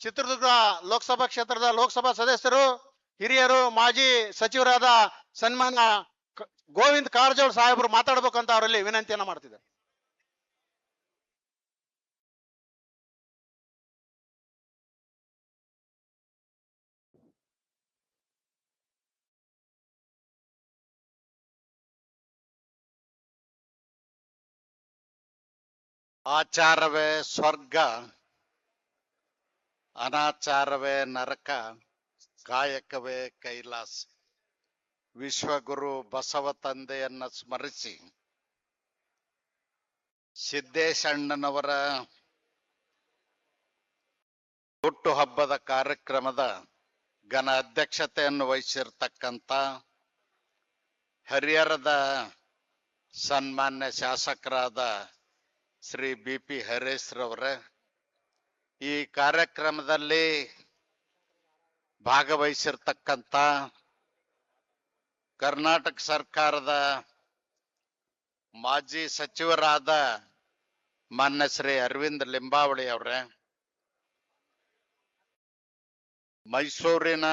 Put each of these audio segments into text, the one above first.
ಚಿತ್ರದುರ್ಗ ಲೋಕಸಭಾ ಕ್ಷೇತ್ರದ ಲೋಕಸಭಾ ಸದಸ್ಯರು, ಹಿರಿಯರು, ಮಾಜಿ ಸಚಿವರಾದ ಸನ್ಮಾನ ಗೋವಿಂದ ಗೋವಿಂದ್ ಕಾರಜೋಳ ಸಾಹೇಬರು ಮಾತಾಡ್ಬೇಕು ಅಂತ ಅವರಲ್ಲಿ ವಿನಂತಿಯನ್ನ ಮಾಡ್ತಿದ್ದಾರೆ. ಆಚಾರವೇ ಸ್ವರ್ಗ. ಅನಾಚಾರವೇ ನರಕ ಕಾಯಕವೇ ಕೈಲಾಸ. ವಿಶ್ವಗುರು ಬಸವ ತಂದೆಯನ್ನ ಸ್ಮರಿಸಿ. ಸಿದ್ದೇಶಣ್ಣನವರ ಹುಟ್ಟುಹಬ್ಬದ ಕಾರ್ಯಕ್ರಮದ ಘನ ಅಧ್ಯಕ್ಷತೆಯನ್ನು ವಹಿಸಿರ್ತಕ್ಕಂಥ ಹರಿಹರದ ಸನ್ಮಾನ್ಯ ಶಾಸಕರಾದ ಶ್ರೀ ಬಿ ಪಿ ಹರೇಶ್ ರವರೇ ಈ ಕಾರ್ಯಕ್ರಮದಲ್ಲಿ ಭಾಗವಹಿಸಿರ್ತಕ್ಕಂಥ ಕರ್ನಾಟಕ ಸರ್ಕಾರದ ಮಾಜಿ ಸಚಿವರಾದ ಮಾನ್ಯ ಶ್ರೀ ಅರವಿಂದ್ ಲಿಂಬಾವಳಿ ಅವರೇ, ಮೈಸೂರಿನ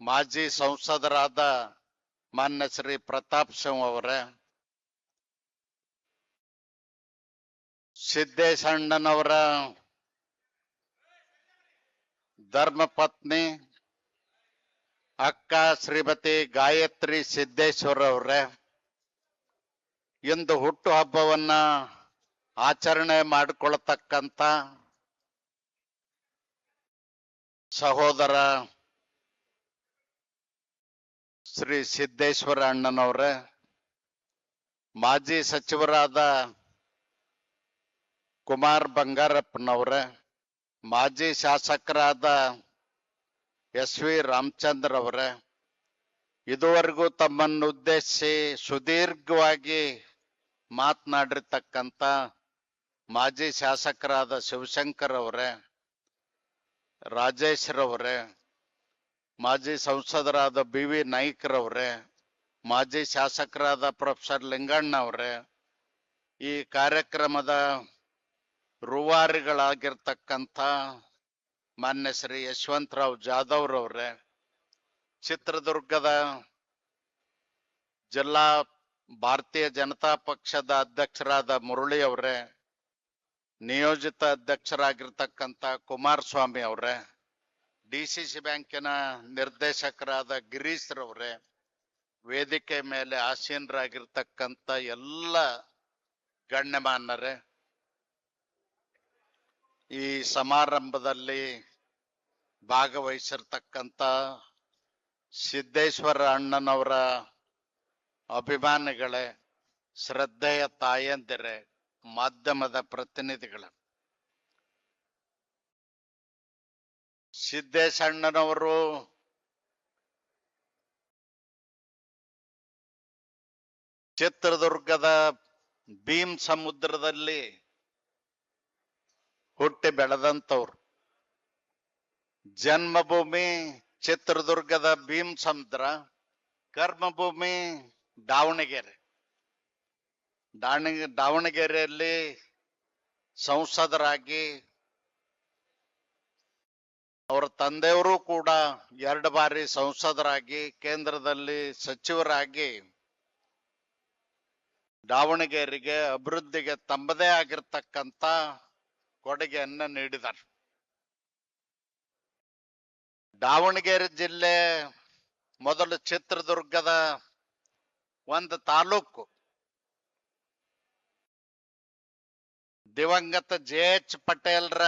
ಮಾಜಿ ಸಂಸದರಾದ ಮಾನ್ಯ ಶ್ರೀ ಪ್ರತಾಪ್ ಸಿಂಗ್ ಅವರೇ ಸಿದ್ದೇಶಣ್ಣನವರ ಧರ್ಮಪತ್ನಿ ಅಕ್ಕ ಶ್ರೀಮತಿ ಗಾಯತ್ರಿ ಸಿದ್ದೇಶ್ವರ ಅವರೇ, ಇಂದು ಹುಟ್ಟು ಹಬ್ಬವನ್ನ ಆಚರಣೆ ಮಾಡಿಕೊಳ್ತಕ್ಕಂತ ಸಹೋದರ ಶ್ರೀ ಸಿದ್ದೇಶ್ವರ ಅಣ್ಣನವರೇ, ಮಾಜಿ ಸಚಿವರಾದ ಕುಮಾರ್ ಬಂಗಾರಪ್ಪನವ್ರೆ ಮಾಜಿ ಶಾಸಕರಾದ ಎಸ್ ವಿ ರಾಮಚಂದ್ರ ಅವರೇ, ಇದುವರೆಗೂ ತಮ್ಮನ್ನು ಉದ್ದೇಶಿಸಿ ಸುದೀರ್ಘವಾಗಿ ಮಾತನಾಡಿರ್ತಕ್ಕಂಥ ಮಾಜಿ ಶಾಸಕರಾದ ಶಿವಶಂಕರ್ ಅವರೇ ರಾಜೇಶ್ ರವರೇ ಮಾಜಿ ಸಂಸದರಾದ ಬಿ ವಿ ನಾಯ್ಕರವರೇ ಮಾಜಿ ಶಾಸಕರಾದ ಪ್ರೊಫೆಸರ್ ಲಿಂಗಣ್ಣ ಅವರೇ, ಈ ಕಾರ್ಯಕ್ರಮದ ರೂವಾರಿಗಳಾಗಿರ್ತಕ್ಕಂಥ ಮಾನ್ಯ ಶ್ರೀ ಯಶವಂತರಾವ್ ಜಾಧವ್ರವ್ರೆ ರವರೇ, ಚಿತ್ರದುರ್ಗದ ಜಿಲ್ಲಾ ಭಾರತೀಯ ಜನತಾ ಪಕ್ಷದ ಅಧ್ಯಕ್ಷರಾದ ಮುರಳಿ ಅವರೇ, ನಿಯೋಜಿತ ಅಧ್ಯಕ್ಷರಾಗಿರ್ತಕ್ಕಂಥ ಕುಮಾರಸ್ವಾಮಿ ಅವರೇ, ಡಿ ಸಿ ಸಿ ಬ್ಯಾಂಕಿನ ನಿರ್ದೇಶಕರಾದ ಗಿರೀಶ್ ರವ್ರೆ, ವೇದಿಕೆ ಮೇಲೆ ಆಸೀನರಾಗಿರ್ತಕ್ಕಂಥ ಎಲ್ಲ ಗಣ್ಯಮಾನ್ಯರೇ ಈ ಸಮಾರಂಭದಲ್ಲಿ ಭಾಗವಹಿಸಿರ್ತಕ್ಕಂಥ ಸಿದ್ದೇಶ್ವರ ಅಣ್ಣನವರ ಅಭಿಮಾನಿಗಳೇ ಶ್ರದ್ಧೆಯ ತಾಯಂದಿರೆ ಮಾಧ್ಯಮದ ಪ್ರತಿನಿಧಿಗಳು. ಸಿದ್ದೇಶಣ್ಣನವರು ಚಿತ್ರದುರ್ಗದ ಭೀಮ್ ಸಮುದ್ರದಲ್ಲಿ ಹುಟ್ಟಿ ಬೆಳೆದಂಥವ್ರು. ಜನ್ಮಭೂಮಿ ಚಿತ್ರದುರ್ಗದ ಭೀಮ್ ಸಮುದ್ರ ಕರ್ಮಭೂಮಿ ದಾವಣಗೆರೆ. ದಾವಣಗೆ ದಾವಣಗೆರೆಯಲ್ಲಿ ಸಂಸದರಾಗಿ ಅವರ ತಂದೆಯವರು ಕೂಡ ಎರಡು ಬಾರಿ ಸಂಸದರಾಗಿ, ಕೇಂದ್ರದಲ್ಲಿ ಸಚಿವರಾಗಿ ದಾವಣಗೆರೆಗೆ ಅಭಿವೃದ್ಧಿಗೆ ತಮ್ಮದೇ ಆಗಿರ್ತಕ್ಕಂಥ ಕೊಡುಗೆಯನ್ನ ನೀಡಿದರು. ದಾವಣಗೆರೆ ಜಿಲ್ಲೆ ಮೊದಲು ಚಿತ್ರದುರ್ಗದ ಒಂದು ತಾಲೂಕು. ದಿವಂಗತ ಜೆ ಎಚ್ ಪಟೇಲ್ರ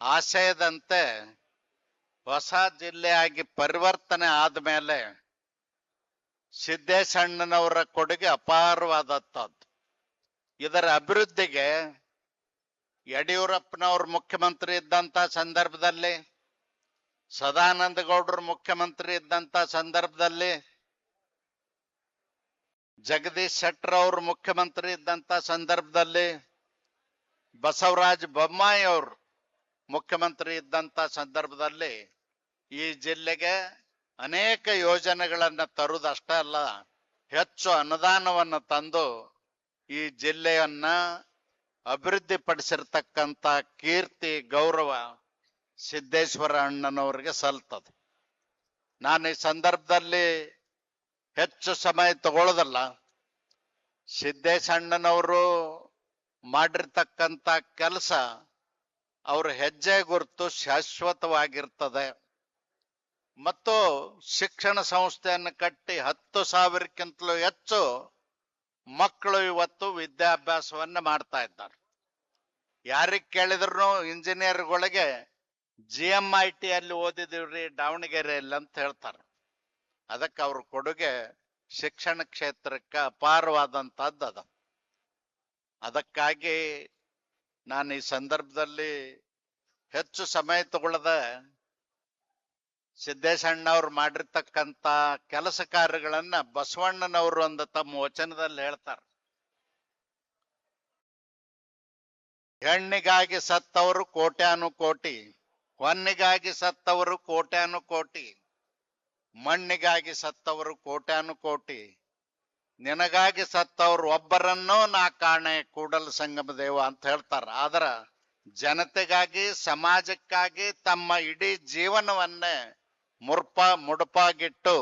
ಆಶಯದಂತೆ ಹೊಸ ಜಿಲ್ಲೆಯಾಗಿ ಪರಿವರ್ತನೆ ಆದ್ಮೇಲೆ ಸಿದ್ದೇಶಣ್ಣನವರ ಕೊಡುಗೆ ಅಪಾರವಾದದ್ದು. ಇದರ ಅಭಿವೃದ್ಧಿಗೆ ಯಡಿಯೂರಪ್ಪನವರು ಮುಖ್ಯಮಂತ್ರಿ ಇದ್ದಂತ ಸಂದರ್ಭದಲ್ಲಿ ಸದಾನಂದ ಗೌಡರು ಮುಖ್ಯಮಂತ್ರಿ ಇದ್ದಂತ ಸಂದರ್ಭದಲ್ಲಿ, ಜಗದೀಶ್ ಶೆಟ್ಟರ್ ಅವರು ಮುಖ್ಯಮಂತ್ರಿ ಇದ್ದಂತ ಸಂದರ್ಭದಲ್ಲಿ, ಬಸವರಾಜ ಬೊಮ್ಮಾಯಿ ಅವರು ಮುಖ್ಯಮಂತ್ರಿ ಇದ್ದಂತ ಸಂದರ್ಭದಲ್ಲಿ ಈ ಜಿಲ್ಲೆಗೆ ಅನೇಕ ಯೋಜನೆಗಳನ್ನ ತರುವುದಷ್ಟೇ ಅಲ್ಲ, ಹೆಚ್ಚು ಅನುದಾನವನ್ನು ತಂದು ಈ ಜಿಲ್ಲೆಯನ್ನ ಅಭಿವೃದ್ಧಿ ಪಡಿಸಿರ್ತಕ್ಕಂಥ ಕೀರ್ತಿ, ಗೌರವ ಸಿದ್ದೇಶ್ವರ ಅಣ್ಣನವರಿಗೆ ಸಲ್ತದೆ. ನಾನು ಈ ಸಂದರ್ಭದಲ್ಲಿ ಹೆಚ್ಚು ಸಮಯ ತಗೊಳ್ಳೋದಲ್ಲ ಸಿದ್ದೇಶ ಅಣ್ಣನವರು ಮಾಡಿರ್ತಕ್ಕಂಥ ಕೆಲಸ ಅವ್ರ ಹೆಜ್ಜೆ ಗುರುತು ಶಾಶ್ವತವಾಗಿರ್ತದೆ. ಮತ್ತು ಶಿಕ್ಷಣ ಸಂಸ್ಥೆಯನ್ನು ಕಟ್ಟಿ ಹತ್ತು ಸಾವಿರಕ್ಕಿಂತಲೂ ಹೆಚ್ಚು ಮಕ್ಕಳು ಇವತ್ತು ವಿದ್ಯಾಭ್ಯಾಸವನ್ನ ಮಾಡ್ತಾ ಇದ್ದಾರೆ. ಯಾರಿಗೆ ಕೇಳಿದ್ರು ಇಂಜಿನಿಯರ್ಗಳಿಗೆ ಜಿ ಎಂ ಐ ಟಿ ಅಲ್ಲಿ ಓದಿದೀವ್ರಿ ದಾವಣಗೆರೆಯಲ್ಲಿ ಅಂತ ಹೇಳ್ತಾರೆ. ಅದಕ್ಕೆ ಅವ್ರ ಕೊಡುಗೆ ಶಿಕ್ಷಣ ಕ್ಷೇತ್ರಕ್ಕೆ ಅಪಾರವಾದಂತಹದ್ದು ಅದ. ಅದಕ್ಕಾಗಿ ನಾನು ಈ ಸಂದರ್ಭದಲ್ಲಿ ಹೆಚ್ಚು ಸಮಯ ತಗೊಳ್ಳದೆ ಸಿದ್ದೇಶಣ್ಣವ್ರು ಮಾಡಿರ್ತಕ್ಕಂಥ ಕೆಲಸ ಕಾರ್ಯಗಳನ್ನ ಬಸವಣ್ಣನವರು ಒಂದ ತಮ್ಮ ವಚನದಲ್ಲಿ ಹೇಳ್ತಾರೆ. ಹೆಣ್ಣಿಗಾಗಿ ಸತ್ತವರು ಕೋಟ್ಯಾನು ಕೋಟಿ, ಹೊನ್ನಿಗಾಗಿ ಸತ್ತವರು ಕೋಟ್ಯಾನು ಕೋಟಿ, ಮಣ್ಣಿಗಾಗಿ ಸತ್ತವರು ಕೋಟ್ಯಾನು ಕೋಟಿ, ನಿನಗಾಗಿ ಸತ್ತವರು ಒಬ್ಬರನ್ನೂ ನಾ ಕಾಣೆ ಕೂಡಲ ಸಂಗಮ ದೇವ ಅಂತ ಹೇಳ್ತಾರ. ಆದ್ರ ಜನತೆಗಾಗಿ, ಸಮಾಜಕ್ಕಾಗಿ ತಮ್ಮ ಇಡೀ ಜೀವನವನ್ನೇ ಮುರ್ಪ ಮುಡುಪಾಗಿಟ್ಟು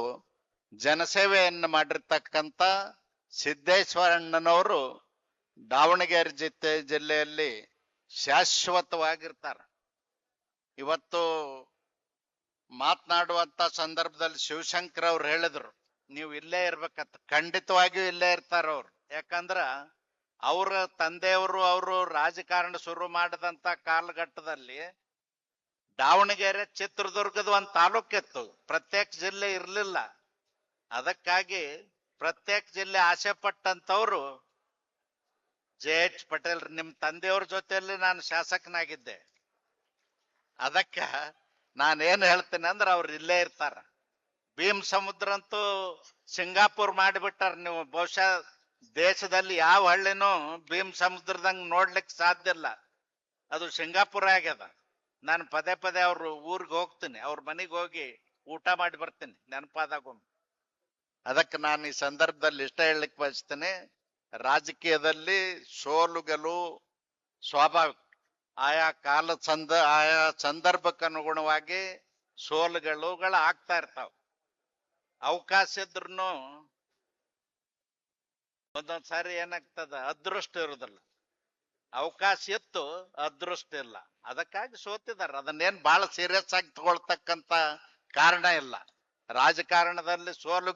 ಜನಸೇವೆಯನ್ನು ಮಾಡಿರ್ತಕ್ಕಂಥ ಸಿದ್ದೇಶ್ವರಣ್ಣನವರು ದಾವಣಗೆರೆ ಜಿತ್ತೆ ಜಿಲ್ಲೆಯಲ್ಲಿ ಶಾಶ್ವತವಾಗಿರ್ತಾರೆ. ಇವತ್ತು ಮಾತನಾಡುವಂತ ಸಂದರ್ಭದಲ್ಲಿ ಶಿವಶಂಕರ್ ಅವ್ರು ಹೇಳಿದ್ರು, ನೀವು ಇಲ್ಲೇ ಇರ್ಬೇಕಂತ. ಖಂಡಿತವಾಗಿಯೂ ಇಲ್ಲೇ ಇರ್ತಾರ ಅವ್ರು. ಯಾಕಂದ್ರ ಅವರ ತಂದೆಯವರು ಅವರು ರಾಜಕಾರಣ ಶುರು ಮಾಡಿದಂತ ಕಾಲಘಟ್ಟದಲ್ಲಿ ದಾವಣಗೆರೆ ಚಿತ್ರದುರ್ಗದ ಒಂದು ತಾಲೂಕಿತ್ತು ಪ್ರತ್ಯೇಕ ಜಿಲ್ಲೆ ಇರಲಿಲ್ಲ. ಅದಕ್ಕಾಗಿ ಪ್ರತ್ಯೇಕ ಜಿಲ್ಲೆ ಆಸೆ ಪಟ್ಟಂತವ್ರು ಜೆ ಎಚ್ ಪಟೇಲ್ ನಿಮ್ಮ ತಂದೆಯವ್ರ ಜೊತೆಯಲ್ಲಿ ನಾನು ಶಾಸಕನಾಗಿದ್ದೆ. ಅದಕ್ಕ ನಾನೇನ್ ಹೇಳ್ತೇನೆ ಅಂದ್ರೆ ಅವ್ರು ಇಲ್ಲೇ ಇರ್ತಾರ. ಭೀಮ್ ಸಮುದ್ರ ಅಂತೂ ಸಿಂಗಾಪುರ್ ಮಾಡಿಬಿಟ್ಟಾರ ನೀವು. ಬಹುಶಃ ದೇಶದಲ್ಲಿ ಯಾವ ಹಳ್ಳಿನೂ ಭೀಮ್ ಸಮುದ್ರದಂಗ್ ನೋಡ್ಲಿಕ್ಕೆ ಸಾಧ್ಯ ಇಲ್ಲ. ಅದು ಸಿಂಗಾಪುರ ಆಗ್ಯದ. ನಾನು ಪದೇ ಪದೇ ಅವ್ರ ಊರಿಗೆ ಹೋಗ್ತೀನಿ, ಅವ್ರ ಮನೆಗೆ ಹೋಗಿ ಊಟ ಮಾಡಿ ಬರ್ತೀನಿ ನೆನಪಾದಾಗೊಮ್ಮೆ ಅದಕ್ಕೆ ನಾನು ಈ ಸಂದರ್ಭದಲ್ಲಿ ಇಷ್ಟ ಹೇಳಲಿಕ್ಕೆ ಬಯಸ್ತೇನೆ, ರಾಜಕೀಯದಲ್ಲಿ ಸೋಲುಗಳು ಸ್ವಾಭಾವಿಕ, ಆಯಾ ಕಾಲ ಸಂದ, ಆಯಾ ಸಂದರ್ಭಕ್ಕೆ ಅನುಗುಣವಾಗಿ ಸೋಲುಗಳುಗಳು ಆಗ್ತಾ ಇರ್ತಾವ. ಅವಕಾಶ ಇದ್ರೂ ಒಂದೊಂದ್ಸಾರಿ ಏನಾಗ್ತದ? ಅದೃಷ್ಟ ಇರುದಿಲ್ಲ. ಅವಕಾಶ ಇತ್ತು, ಅದೃಷ್ಟ ಇಲ್ಲ. ಅದಕ್ಕಾಗಿ ಸೋತಿದ್ದಾರೆ. ಅದನ್ನೇನ್ ಬಹಳ ಸೀರಿಯಸ್ ಆಗಿ ತಗೊಳ್ತಕ್ಕಂತ ಕಾರಣ ಇಲ್ಲ. ರಾಜಕಾರಣದಲ್ಲಿ ಸೋಲು